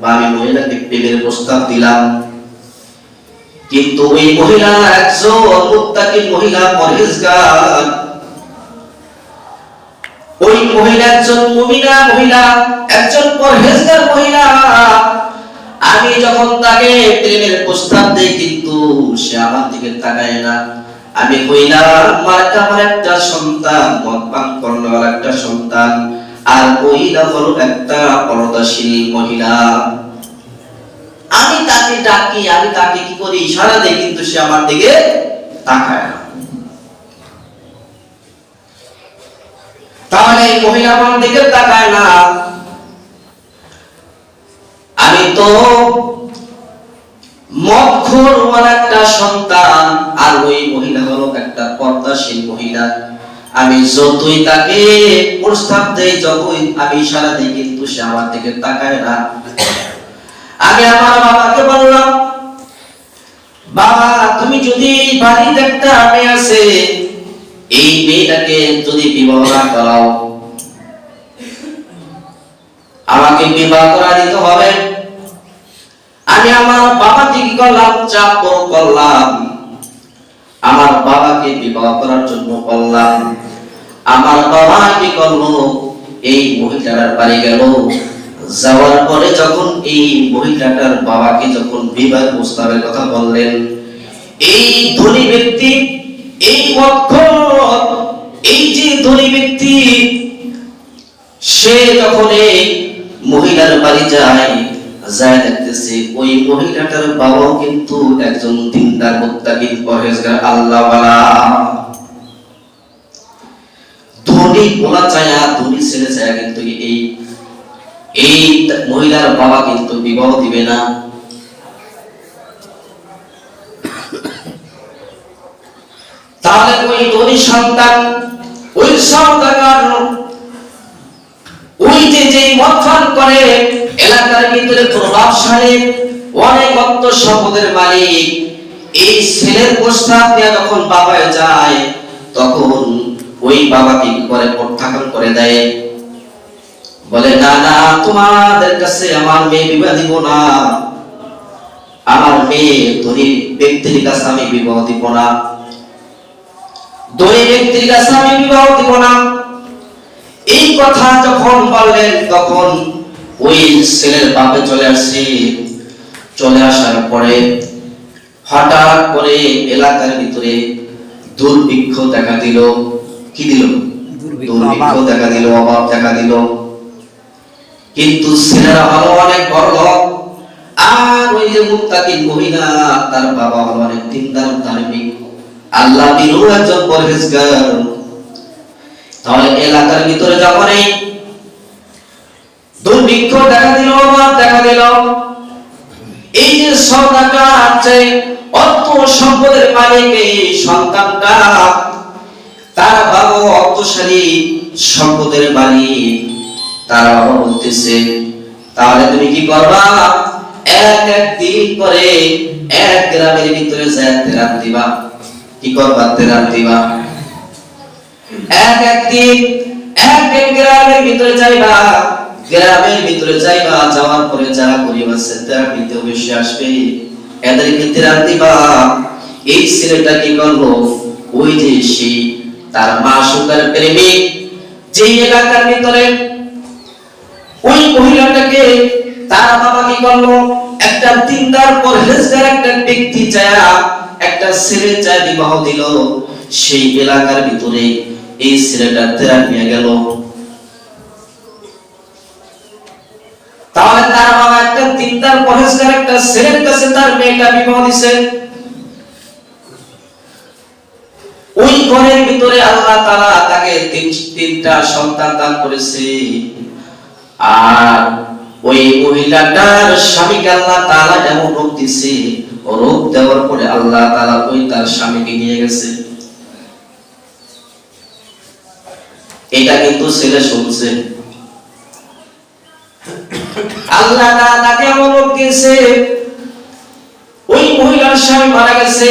বা আমি মহিলাকে প্রেমের প্রস্তাব দিলাম। কিন্তু ওই মহিলা মহিলা ওই মহিলা একজন মহিলা, একজন পরহেজগার মহিলা। আমি যখন তাকে প্রেমের প্রস্তাব দেই, কিন্তু সে আমার দিকে তাকায় না। আমি কইলাম আমার একটা সন্তান মদ পান করল একটা সন্তান। আর মহিলা হলো একটা পরদাশীল মহিলা। আমি তাকে ডাকি, আমি তাকে কি করি? ইশারা দেই কিন্তু সে আমার দিকে তাকায় না। তাহলে এই মহিলা আমার দিকে তাকায় না। আমি তো মক্ষর একটা সন্তান, আর ওই মহিলা হলো একটা পর্দাশীল মহিলা। আমি যতই তাকে প্রস্তাব দেই, যতই আমি ইশারা দিই, কিন্তু সে আমার দিকে তাকায় না। আমি আমার বাবাকে বললাম, বাবা, তুমি যদি বাড়িতে একটা মেয়ে আছে, এই মেয়েটাকে যদি বিবাহ না করাও, আমাকে বিবাহ করা দিতে হবে? আমি আমার বাবাকে কি করলাম চাপ করলাম। আমার বাবাকে বিবাহ করার জন্য বললাম আমার বাবা কি করল এই মহিলাটার বাড়ি গেল। যাওয়ার পরে যখন এই মহিলাটার বাবাকে যখন বিবাহ প্রস্তাবের কথা বললেন, এই ধনী ব্যক্তি, এই অক্ষর এই যে ধনী ব্যক্তি, সে যখন এই মহিলার বাড়ি যায় যায় দেখতেছে ওই মহিলাটার বাবাও কিন্তু একজন দিনদার, মুত্তাকিন, পরহেজগার, আল্লাহওয়ালা। ধনী বলা চায় ধনী ছেলে চায় কিন্তু এই এই মহিলার বাবা কিন্তু বিবাহ দিবে না। তাহলে ওই ধনী সন্তান, ওই সন্তান ওই যে যে মতফান করে, এলাকার ভিতরে প্রভাবশালী, অনেক অর্থ সম্পদের মালিক, এই ছেলের প্রস্তাব নিয়ে যখন বাবায় যায়, তখন ওই বাবা কি করে প্রত্যাখ্যান করে দেয়? বলে, না না, তোমাদের কাছে আমার মেয়ে বিবাহ দিব না। আমার মেয়ে ধনী ব্যক্তির কাছে আমি বিবাহ দিব না। ধনী ব্যক্তির কাছে আমি বিবাহ দিব না। এই কথা যখন বললেন, তখন ওই ছেলের বাপে চলে আসছে চলে আসার পরে হঠাৎ করে এলাকার ভিতরে দুর্ভিক্ষ দেখা দিল। কি দিল? দুর্ভিক্ষ, দেখা দিল অভাব দেখা দিল। কিন্তু ছেলেরা হলো অনেক বড় লোক। আর ওই যে মহিলা তার বাবা হলো অনেক দিনদার ধার্মিক। আল্লাহ একজন পরহেজগার। তাহলে এলাকার ভিতরে যখন এই দুর্ভিক্ষ দেখা দিল অভাব দেখা দিল। এই যে সন্তানটা আছে অর্থ সম্পদের মালিক এই সন্তানটা। তার বাবা অর্থশালী সম্পদের মালিক। তার বাবা বলতেছে, তাহলে তুমি কি করবা? এক এক দিন করে এক গ্রামের ভিতরে যায় তেরাত দিবা। কি করবা তেরাত দিবা? এক এক দিন এক এক গ্রামের ভিতরে যাইবা। গ্রামের ভিতরে যাইবা, যাওয়ার পরে যারা গরিব আছে তারা কিন্তু অবশ্যই আসবে। এদের ভিতরে আর দিবা। এই ছেলেটা কি করল? ওই যে সেই তার মা সুতার প্রেমিক যেই এলাকার ভিতরে ওই মহিলাটাকে তার বাবা কি করল? একটা দিনদার পরহেজগার একটা ব্যক্তি চায়া একটা ছেলে চায় বিবাহ দিল। সেই এলাকার ভিতরে এই ছেলেটা তেরা নিয়ে গেল। তাহলে তার বাবা একটা দিনদার পরহেজগার একটা ছেলের কাছে তার মেয়েটা বিবাহ দিছে। ওই ঘরের ভিতরে আল্লাহ তাআলা তাকে তিন, তিনটা সন্তান দান করেছে। আর ওই মহিলাটার স্বামীকে আল্লাহ তাআলা এমন রোগ দিছে ও রোগ দেওয়ার পরে আল্লাহ তাআলা ওই তার স্বামীকে নিয়ে গেছে। এটা কিন্তু ছেলে শুনছে। আল্লাহ তাআলা তাকে এমন রোগ দিয়েছে, ওই মহিলার স্বামী মারা গেছে।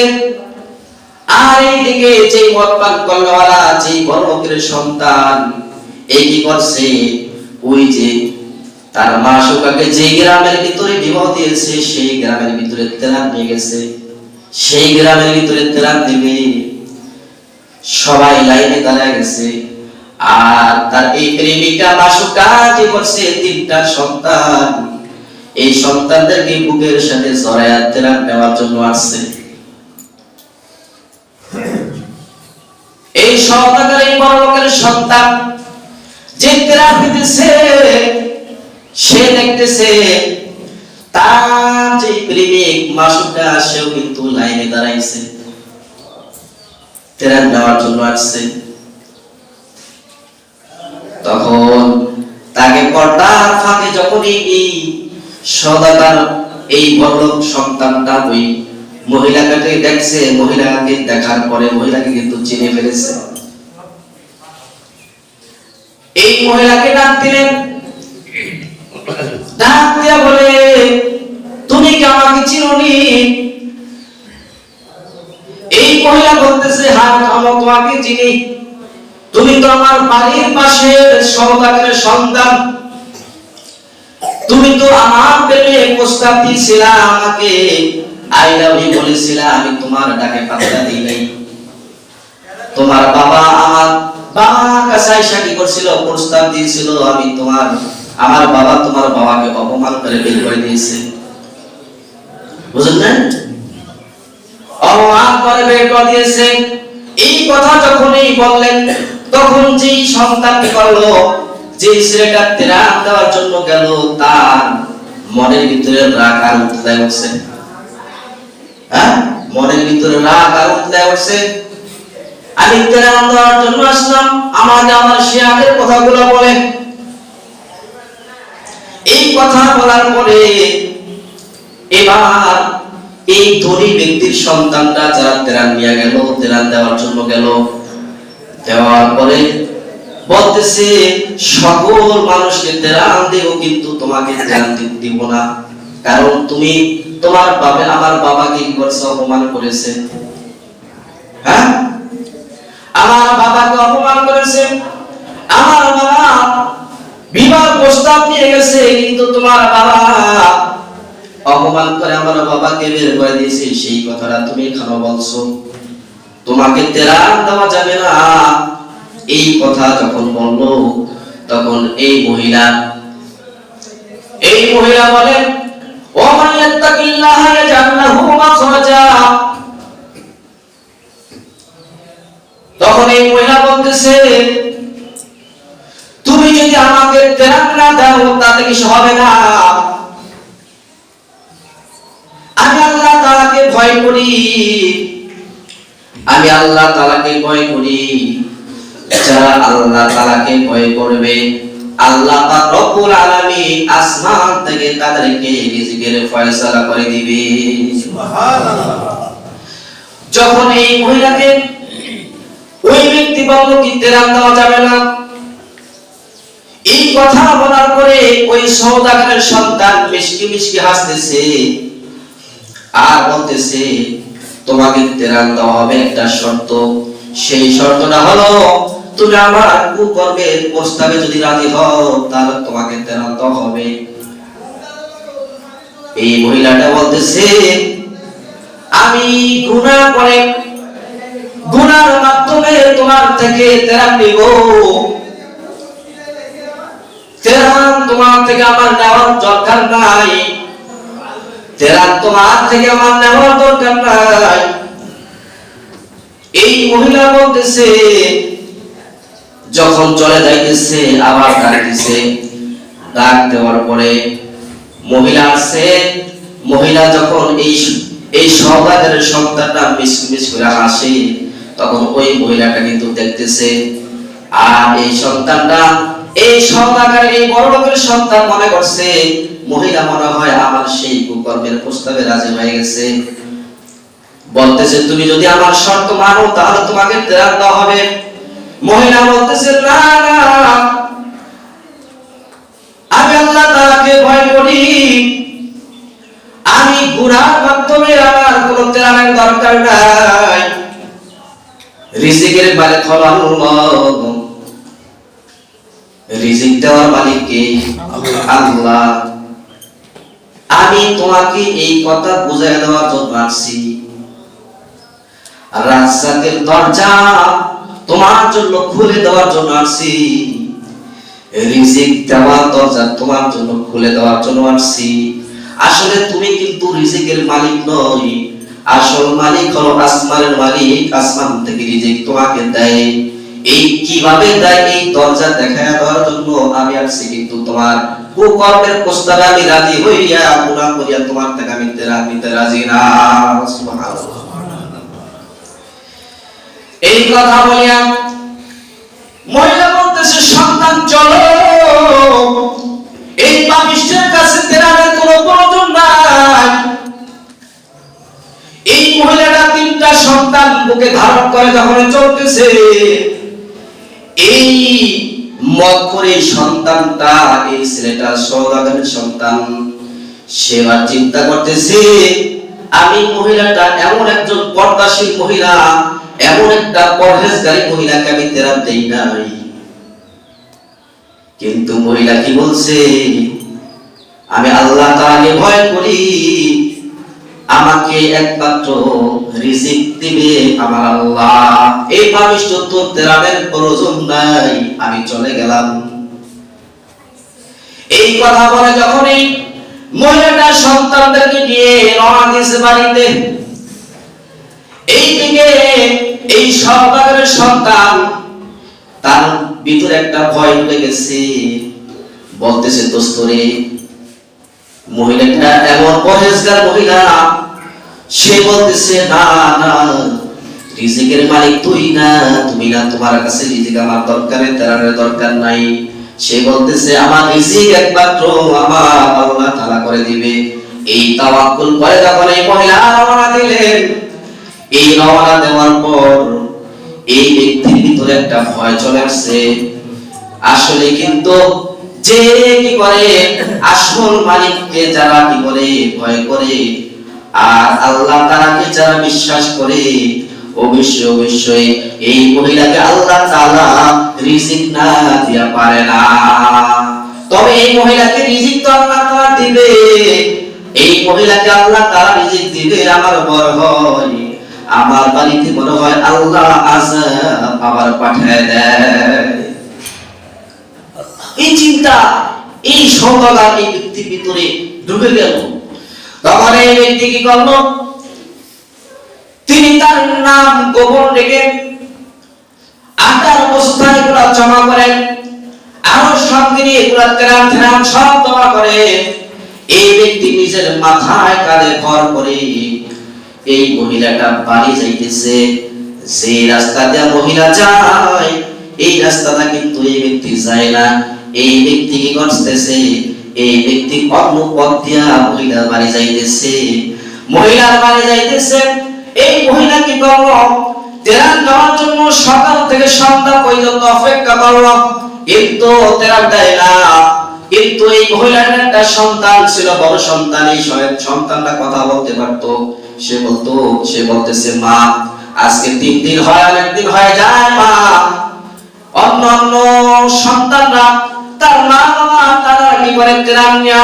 আর এইদিকে যে যে বড় সন্তান, এই কি করছে? ওই যে তার মা যে গ্রামের ভিতরে বিবাহ দিয়েছে, সেই গ্রামের ভিতরে নিয়ে গেছে। সেই গ্রামের ভিতরে দিবে। সবাই লাইনে দাঁড়ায় গেছে। আর তার এই প্রেমিকা মাসুকা যে করছে? তিনটা সন্তান। এই সন্তানদেরকে বুকের সাথে জড়ায় তেরান নেওয়ার জন্য আসছে। সন্তান। যে দিতেছে সে দেখতেছে, তার যে প্রেমিক সেও কিন্তু লাইনে দাঁড়াইছে। নেওয়ার জন্য আসছে। তখন তাকে পর্দার ফাঁকে যখনই এই সদাকার, এই বড়লোক সন্তানটা ওই মহিলাকে দেখছে, মহিলাকে দেখার পরে মহিলাকে কিন্তু চিনে ফেলেছে। এই মহিলাকে ডাক দিলেন। ডাক দিয়া বলে, তুমি কি আমাকে চিনোনি? এই মহিলা বলতেছে হ্যাঁ আমি তোমাকে চিনি। তুমি তো আমার বাড়ির পাশের সহকারের সন্তান। তুমি তো আমার প্রেমে প্রস্তাব দিয়েছিলা আমাকে। আই লাভ ইউ বলেছিলা, আমি তোমার ডাকে পাত্তা দিই নাই। তোমার বাবা আমার কি করছিল? প্রস্তাব দিয়েছিল, আমি তোমার, আমার বাবা তোমার বাবাকে অপমান করে বের করে দিয়েছে। বুঝলেন? অপমান করে বের করে দিয়েছে। এই কথা যখনই বললেন, তখন যেই সন্তান কি করল যে ছেলেটা তেরাম দেওয়ার জন্য গেল, তার মনের ভিতরে রাগ আর উঠতে হ্যাঁ? মনের ভিতরে রাগ আর উঠতে আমি তেরাম দেওয়ার জন্য আসলাম। আমাকে আমার সে কথাগুলো বলে। এই কথা বলার পরে এবার এই ধনী ব্যক্তির সন্তানটা যারা তেরান নিয়ে গেল তেরান দেওয়ার জন্য গেল। দেওয়ার পরে বলতেছে, সকল মানুষকে তেরান দেব, কিন্তু তোমাকে তেরান দিব না। কারণ তুমি তোমার বাবা আমার বাবাকে কি করছে, অপমান করেছে? হ্যাঁ? আমার বাবাকে অপমান করেছে। আমার বাবা বিবাহ প্রস্তাব নিয়ে গেছে, কিন্তু তোমার বাবা অপমান করে আমার বাবাকে বের করে দিয়েছে। সেই কথাটা তুমি কেন বলছো। তোমাকে তেরান দেওয়া যাবে না। এই কথা যখন বলল, তখন এই মহিলা এই মহিলা বলেন ও মান ইয়াত্তাকিল্লাহ ইয়াজআল লাহু মাখরাজা। তখন এই মহিলা বলতেছে তুমি যদি আমাকে তেরান না দাও তাতে কিছু হবে না। আমি আল্লাহ তাআলাকে ভয় করি। আমি আল্লাহ তাআলাকে ভয় করি। যারা আল্লাহ তাআলাকে ভয় করবে আল্লাহ পাক রব্বুল আলামিন আসমান থেকে তাদেরকে রিজিকের ফয়সালা করে দিবে। যখন এই মহিলাকে ওই ব্যক্তি বলল তেরান দেওয়া যাবে না। এই কথা বলার পরে ওই সৌদাগরের সন্তান মিষ্টি মিষ্টি হাসতেছে আর বলতেছে, তোমাকে তেরান দেওয়া হবে, একটা শর্ত। সেই শর্তটা হলো, তুমি আমার কুকর্মের প্রস্তাবে যদি রাজি হও, তাহলে তোমাকে তেরান দেওয়া হবে। এই মহিলাটা বলতেছে, আমি গুনাহ করে মাধ্যমে তোমার থেকে তেরান নিব। তোমার থেকে আমার নেওয়ার দরকার নাই। তোমার থেকে আমার নেওয়ার দরকার নাই। এই মহিলা বলতেছে, যখন চলে যাইতেছে, আবার ডাকতেছে ডাক দেওয়ার পরে মহিলা আসছে। মহিলা যখন এই এই সহবাদের সন্তানটা মিস মিস করে হাসে। তখন ওই মহিলাটা কিন্তু দেখতেছে, আর এই সন্তানটা, এই সন্তানের এই বড় লোকের সন্তান মনে করছে। মহিলা মনে হয়, আমার সেই কুকর্মের প্রস্তাবে রাজি হয়ে গেছে। বলতেছে, তুমি যদি আমার শর্ত মানো, তাহলে তোমাকে তেরান দেওয়া হবে। মহিলা বলতেছে, না না, আমি আল্লাহ তাআলাকে ভয় করি। আমি গুনার মাধ্যমে আমার কোনো তেরানের দরকার নাই। রিজিকের মালিক হলো আল্লাহ। রিজিক দেওয়ার মালিক কে? আল্লাহ। আমি তোমাকে এই কথা বুঝাই দেওয়ার জন্য আসছি। রাজ্জাকের দরজা তোমার জন্য খুলে দেওয়ার জন্য আসছি। রিজিক দেওয়ার দরজা তোমার জন্য খুলে দেওয়ার জন্য আসছি। আসলে তুমি কিন্তু রিজিকের মালিক নই। আসল মালিক হলো আসমানের মালিক। আসমান থেকে রিজিক তোমাকে দেয়। এই কীভাবে দেয়? এই দরজা দেখায় দেওয়ার জন্য আমি আসছি, কিন্তু তোমার কুকর্মের প্রস্তাবে আমি রাজি হইয়া করিয়া তোমার থেকে আমি নিতে রাজি না। এই কথা বলিয়া মহিলা বলতেছে, সন্তান চলো। সন্তান বুকে ধারণ করে যখন চলতেছে, এই মত করে সন্তানটা, এই ছেলেটা সৌদাগরের সন্তান সেবার চিন্তা করতেছে, আমি মহিলাটা এমন একজন পর্দাশীল মহিলা, এমন একটা পরহেজগারী মহিলাকে আমি তেরা দেই নাই। কিন্তু মহিলা কি বলছে, আমি আল্লাহ তাআলাকে ভয় করি আমাকে একমাত্র রিজিক দিবে আমার আল্লাহ। এই পাবিষ্ট তো তেরাবের প্রয়োজন নাই, আমি চলে গেলাম। এই কথা বলে যখন এই মহিলাটা সন্তানদেরকে নিয়ে রওনা দিয়েছে বাড়িতে এই দিকে এই সরকারের সন্তান তার ভিতরে একটা ভয় ঢুকে গেছে। বলতেছে দোস্তরে মহিলাটা এমন পরেজগার মহিলা, সে বলতেছে, না না, রিজিকের মালিক তুই না, তুমি না, তোমার কাছে রিজিক আমার দরকারে তেরানের দরকার নাই। সে বলতেছে, আমার রিজিক একমাত্র আমার আল্লাহ তাআলা করে দিবে। এই তাওয়াক্কুল করে যখন এই মহিলা রওনা দিলেন, এই রওনা দেওয়ার পর এই ব্যক্তির ভিতরে একটা ভয় চলে আসছে। আসলে কিন্তু যে কি করে? আসল মালিককে যারা কি করে? ভয় করে। আর আল্লাহ তাআলাকে যারা বিশ্বাস করে, অবশ্যই অবশ্যই এই মহিলাকে আল্লাহ তাআলা রিজিক না দিয়া পারে না। তবে এই মহিলাকে রিজিক তো আল্লাহ তাআলা দিবে। এই মহিলাকে আল্লাহ তাআলা রিজিক দিবে আমার বড় হয়। আমার বাড়িতে মনে হয় আল্লাহ আজাব আবার পাঠায় দেয়। এই চিন্তা, এই সততা এই ব্যক্তির ভিতরে ঢুকে গেল। তখন এই ব্যক্তি কি করল তিনি তার নাম গোপন রেখে আটার অবস্থায় জমা করেন। আরও সব জমা করে। এই ব্যক্তি নিজের মাথায় কাঁধে ভর করে এই মহিলাটা বাড়ি যাইতেছে। যে রাস্তা দিয়ে মহিলা যায়, এই রাস্তাটা কিন্তু এই ব্যক্তি যায় না। এই ব্যক্তি কি করতেছে? এই ব্যক্তি অন্য পথ দিয়া মহিলার বাড়ি যাইতেছে? মহিলার বাড়ি যাইতেছে। এই মহিলা কি করল? তেরান যাওয়ার জন্য সকাল থেকে সন্ধ্যা পর্যন্ত অপেক্ষা করল। কিন্তু তেরান দেয় না। কিন্তু এই মহিলার একটা সন্তান ছিল, বড় সন্তান। এই সন্তানটা কথা বলতে পারতো। সে বলতো, সে বলতেছে, মা, আজকে তিন দিন হয় আর একদিন হয়ে যায় মা। অন্য অন্য সন্তানরা তার মা বাবা, তারা কি করে গ্রাম নিয়া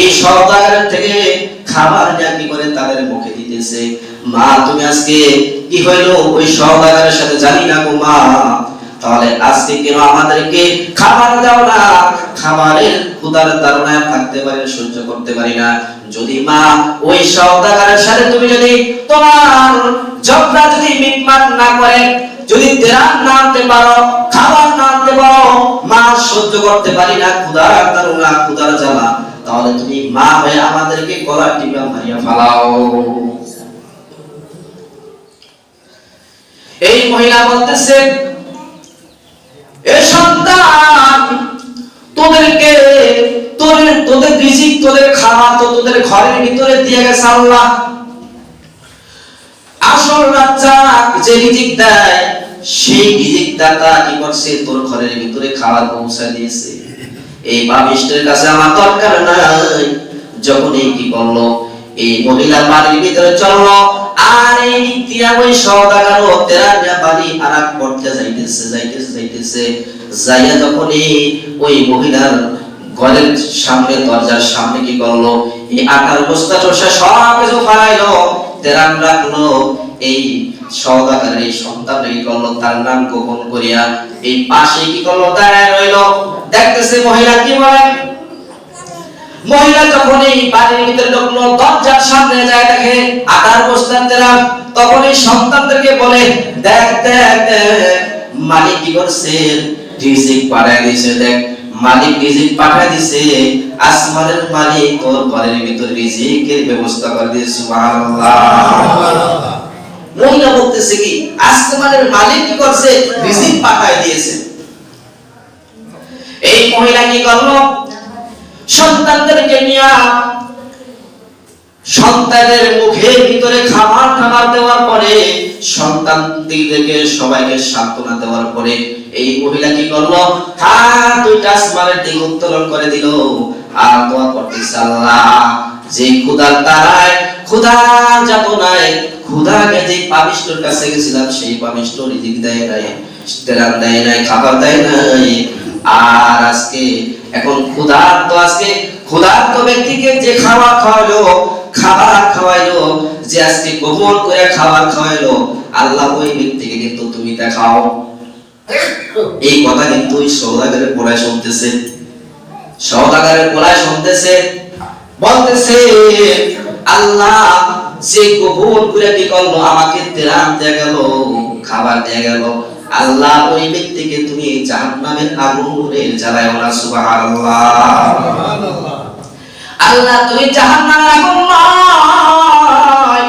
এই সৌদাগরের থেকে খাবার নিয়ে কি করে তাদের মুখে দিতেছে। মা, তুমি আজকে কি হইল? ওই সৌদাগরের সাথে জানি না গো মা। তাহলে আজকে কেন আমাদেরকে খাবার দাও না? খাবারের ক্ষুধার তাড়নায় থাকতে পারি সহ্য করতে পারি না। যদি মা, ওই সৌদাগরের সাথে তুমি যদি তোমার ঝগড়া যদি মিটমাট না করে যদি তেরান না আনতে পারো, খাবার না আনতে পারো, মা সহ্য করতে পারি না, ক্ষুধার তাড়না ক্ষুধার জ্বালা। তাহলে তুমি মা হয়ে আমাদেরকে গলা টিপা মারিয়া ফালাও। এই মহিলা বলতেছে, এ সন্তান, তোদেরকে, তোদের তোদের রিজিক, তোদের খাবার তো তোদের ঘরের ভিতরে দিয়ে গেছে আল্লাহ। আসল যে রিজিক দেয়, সেই রিজিক দাতা কি করছে? তোর ঘরের ভিতরে খাবার পৌঁছে দিয়েছে। এই বাবিষ্টের কাছে আমার দরকার নাই। যখন এই কি করল? এই মহিলা বাড়ির ভিতরে চলল। আর এই নিত্যা ওই সওদাগার ও তেরানিয়া বাড়ি আরাক করতে যাইতেছে যাইতেছে যাইতেছে। যাইয়া যখন এই ওই মহিলার ঘরের সামনে, দরজার সামনে কি করল? এই আটার বস্তা টোসা সব কিছু ফালাইলো, তেরাম রাখল। এই সওদাগারের এই সন্তান করল তার নাম গোপন করিয়া এই পাশে কি করল দাঁড়ায় রইল? দেখতেছে মহিলা কি বলে? মহিলা যখন এই বাড়ির ভিতরে ঢুকলো, দরজার সামনে যায় দেখে আটার বস্তার তেরাম তখন এই সন্তানদেরকে বলে, দেখ দেখ মালিক কি করছে? রিজিক পাঠায় দিয়েছে দেখ, মালিক রিজিক পাঠায় দিছে, আসমানের মালিক তোর ঘরের ভিতর রিজিকের ব্যবস্থা করে দিয়েছে, সুবহানাল্লাহ। মহিলা বলতেছে কি আসমানের মালিক কি করছে? রিজিক পাঠায় দিয়েছে। এই মহিলা কি করল? সন্তানদেরকে নিয়ে সন্তানের মুখের ভিতরে খাবার খাবার দেওয়ার পরে সন্তান দিকে সবাইকে সান্ত্বনা দেওয়ার পরে এই মহিলা কি করল? হাত দুইটা আসমানের দিকে উত্তোলন করে দিল। আর দোয়া করতেছে আল্লাহ, যে ক্ষুধার তারায় ক্ষুধা যাতনায় ক্ষুধাকে যে পাবিষ্টর কাছে গেছিলাম, সেই পাবিষ্ট রিজিক দেয় নাই তেরান দেয় নাই, খাবার দেয় নাই। আর আজকে এখন ক্ষুধার্ত আজকে ক্ষুধার্ত ব্যক্তিকে যে খাবার খাওয়ালো, খাবার খাওয়াইলো, যে আজকে গোপন করে খাবার খাওয়াইলো, আল্লাহ ওই ব্যক্তিকে কিন্তু তুমি দেখাও। এই কথা কিন্তু ওই সৌদাগারের পড়ায় শুনতেছে। সৌদাগারের পড়ায় শুনতেছে। বলতেছে, আল্লাহ যে গোপন করে কি করল? আমাকে তেরাম দেয়া গেল, খাবার দেয়া গেল। আল্লাহ ওই ব্যক্তিকে তুমি জাহান্নামের আগুনে জ্বালায় না, সুবহানাল্লাহ। আল্লাহ তুমি জাহান্নামের আগুন নয়।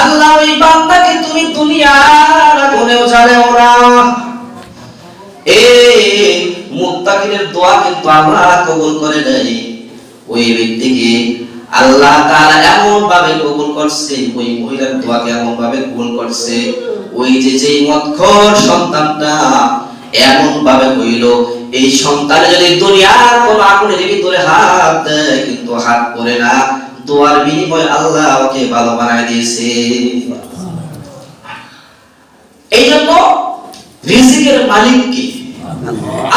আল্লাহ ওই বান্দাকে তুমি দুনিয়ার আগুনেও জ্বালাও না। এই মুত্তাকিনের দোয়া কিন্তু আল্লাহ কবুল করে নাই ওই ব্যক্তিকে আল্লাহ তাআলা এমন ভাবে কবুল করছে, ওই মহিলার দোয়াকে এমন ভাবে কবুল করছে, ওই যে যেই মদখর সন্তানটা এমন ভাবে হইল, এই সন্তান যদি দুনিয়ার কোন আগুনের ভিতরে হাত দেয়, কিন্তু হাত পড়ে না, দোয়ার বিনিময়ে আল্লাহ ওকে ভালো বানায় দিয়েছে। এই জন্য রিজিকের মালিক কি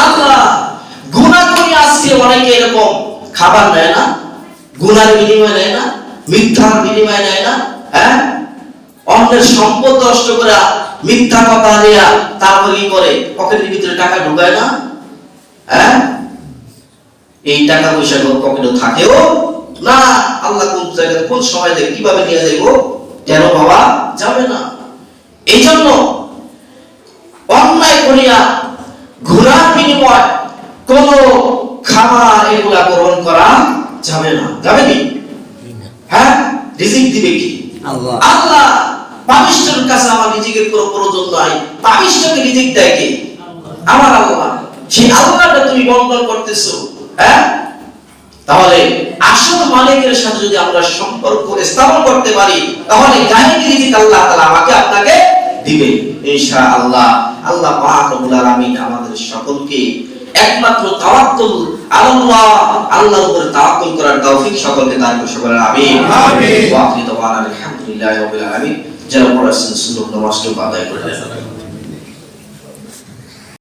আল্লাহ গুনাহ করে আজকে অনেকে এরকম। খাবার নেয় না গুনার বিনিময় নেয় না, মিথ্যার বিনিময় নেয় না হ্যাঁ? অন্যের সম্পদ নষ্ট করে মিথ্যা কথা দেয়া তারপর কি করে পকেটের ভিতরে টাকা ঢুকায় না হ্যাঁ? এই টাকা পয়সা পকেটে থাকেও না। আল্লাহ কোন জায়গায় কোন সময় দেবে কীভাবে নিয়ে যাইবো কেন বাবা যাবে না। এই জন্য অন্যায় করিয়া ঘোরার বিনিময় কোন খাবার এগুলা গ্রহণ করা যাবে না। যাবে কি? হ্যাঁ? রিজিক দিবে কি? আল্লাহ। আল্লাহ কাছে আমার রিজিকের কোনো প্রয়োজন নাই। রিজিক দেয় কে? আমার আল্লাহ। সেই আল্লাহটা তুমি বন্ধন করতেছো হ্যাঁ? তাহলে আসল মালিকের সাথে যদি আমরা সম্পর্ক স্থাপন করতে পারি তাহলে গাহিনী রিজিক আল্লাহ তাআলা আমাকে আপনাকে দিবে? ইনশাআল্লাহ। আল্লাহ পাক রব্বুল আলামিন আমাদের সকলকে একমাত্র তাওয়াক্কুল আল্লাহ আল্লাহর উপরে তাওয়াক্কুল করার তৌফিক সকলকে দান করুন সকলের আমিন। আমিন। ওয়া আখিরু দাওয়ানা আলহামদুলিল্লাহি রাব্বিল আলামিন। যারা পড়াশোনা সুন্নাত নামাজটুকু আদায় করে